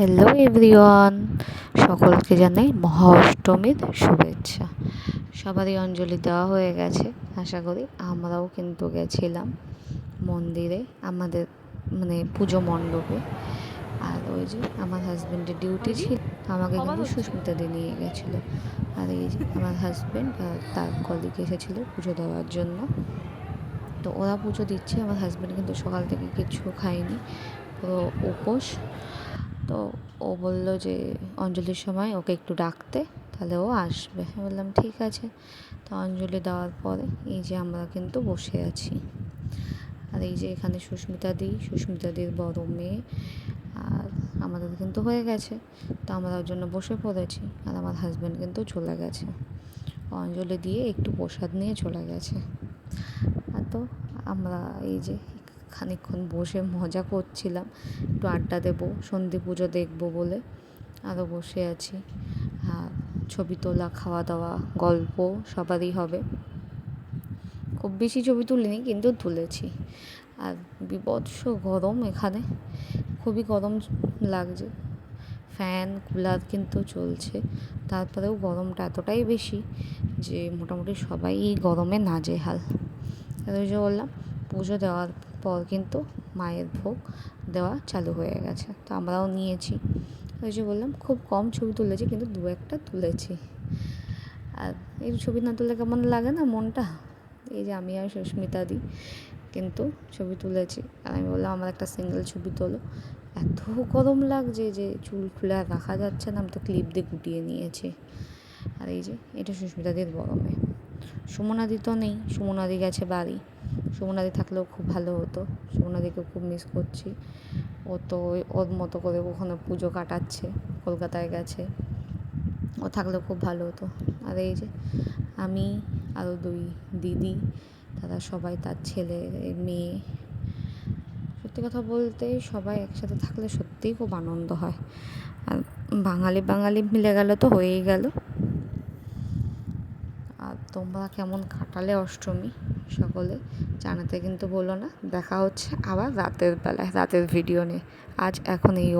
Hello everyone সকলকে জানাই মহা অষ্টমীর শুভেচ্ছা। সবারই অঞ্জলি দেওয়া হয়ে গেছে, আশা করি আমরাও কিন্তু গেছিলাম মন্দিরে, আমাদের মানে পুজো মণ্ডপে। আর ওই যে আমার হাজব্যান্ডের ডিউটি ছিল, আমাকে কিন্তু সুস্মিতা দিয়ে নিয়ে গেছিল। আর এই যে আমার হাজব্যান্ড আর তার কলিগ এসেছিল পুজো দেওয়ার জন্য। তো ওরা পুজো দিচ্ছে, আমার হাজব্যান্ড কিন্তু সকাল থেকে কিছু খায়নি, পুরো উপোস। তো ও বলল যে, অঞ্জলির সময় ওকে একটু ডাকতে, তাহলে ও আসবে। বললাম, ঠিক আছে। তো অঞ্জলি দেওয়ার পরে এই যে আমরা কিন্তু বসে আছি। আর এই যে এখানে সুস্মিতা দি, সুস্মিতা দির বড় মেয়ে, আর আমাদের কিন্তু হয়ে গেছে। তো আমরা ওর জন্য বসে পড়েছি, আর আমার হাজব্যান্ড কিন্তু চলে গেছে। অঞ্জলি দিয়ে একটু প্রসাদ নিয়ে চলে গেছে। আর তো আমরা এই যে খানিকক্ষণ বসে মজা করছিলাম। একটু আড্ডা দেবো, সন্ধি পুজো দেখব বলে। আরও বসে আছি। আর ছবি তোলা, খাওয়া দাওয়া, গল্প সবারই হবে। খুব বেশি ছবি তুলিনি, কিন্তু তুলেছি। আর বিভৎস গরম এখানে। খুবই গরম লাগছে। ফ্যান, কুলার কিন্তু চলছে। তারপরেও গরমটা এতটাই বেশি যে মোটামুটি সবাই এই গরমে নাজেহাল। ওই যে বললাম, পুজো দেওয়ার পর কিন্তু মায়ের ভোগ দেওয়া চালু হয়ে গেছে। তো আমরাও নিয়েছি। ওই যে বললাম, খুব কম ছবি তুলেছি কিন্তু দু একটা তুলেছি। আর এই ছবি না তুললে কেমন লাগে না মনটা? এই যে আমি আর সুস্মিতা দি কিন্তু ছবি তুলেছি। আর আমি বললাম, আমার একটা সিঙ্গেল ছবি তোলো। এত গরম লাগছে যে চুল খুলে আর রাখা যাচ্ছে না। আমি তো ক্লিপ দিয়ে গুটিয়ে নিয়েছি। আর এই যে, এটা সুস্মিতাদির বড় মেয়ে। সুমনাদি তো নেই, সুমনাদি গেছে বাড়ি। সুমনাদি থাকলেও খুব ভালো হতো। সুমনাদিকে খুব মিস করছি। ও তো ওর মতো করে ওখানে পুজো কাটাচ্ছে, কলকাতায় গেছে। ও থাকলেও খুব ভালো হতো। আর এই যে আমি আরও দুই দিদি, তারা সবাই তার ছেলে মেয়ে। সত্যি কথা বলতে সবাই একসাথে থাকলে সত্যিই খুব আনন্দ হয়। আর বাঙালি বাঙালি মিলে গেলে তো হয়েই গেল। আর তোমরা কেমন কাটালে অষ্টমী সকলে জানাতে কিন্তু বলো না। দেখা হচ্ছে আবার রাতের বেলায়, রাতের ভিডিও নিয়ে। আজ এখন এই